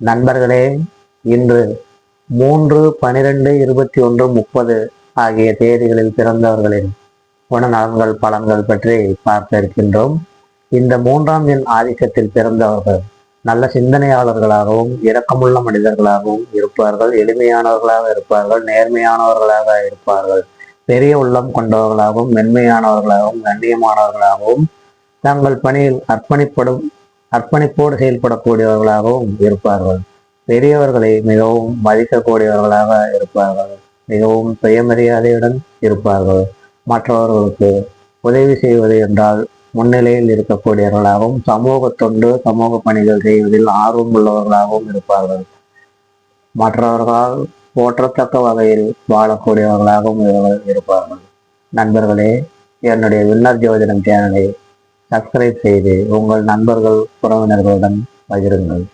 நண்பர்களே இன்று மூன்று பனிரெண்டு இருபத்தி ஒன்று முப்பது ஆகிய தேதிகளில் பிறந்தவர்களின் குணநலன்கள் பலன்கள் பற்றி பார்க்க இருக்கின்றோம். இந்த மூன்றாம் எண் ஆதிக்கத்தில் பிறந்தவர்கள் நல்ல சிந்தனையாளர்களாகவும் இரக்கமுள்ள மனிதர்களாகவும் இருப்பார்கள் எளிமையானவர்களாக இருப்பார்கள் நேர்மையானவர்களாக இருப்பார்கள் பெரிய உள்ளம் கொண்டவர்களாகவும் மென்மையானவர்களாகவும் கண்ணியமானவர்களாகவும் தங்கள் பணியில் அர்ப்பணிப்படும் அர்ப்பணிப்போடு செயல்படக்கூடியவர்களாகவும் இருப்பார்கள். பெரியவர்களை மிகவும் மதிக்கக்கூடியவர்களாக இருப்பார்கள். மிகவும் பெயமரியாதையுடன் இருப்பார்கள். மற்றவர்களுக்கு உதவி செய்வது என்றால் முன்னிலையில் இருக்கக்கூடியவர்களாகவும் சமூக தொண்டு சமூக பணிகள் செய்வதில் ஆர்வம் உள்ளவர்களாகவும் இருப்பார்கள். மற்றவர்களால் போற்றத்தக்க வகையில் வாழக்கூடியவர்களாகவும் இவர்கள் இருப்பார்கள். நண்பர்களே என்னுடைய விண்ணர் ஜோதிடம் சேனலை சப்ஸ்கிரைப் செய்து உங்கள் நண்பர்கள் உறவினர்களுடன் பகிருங்கள்.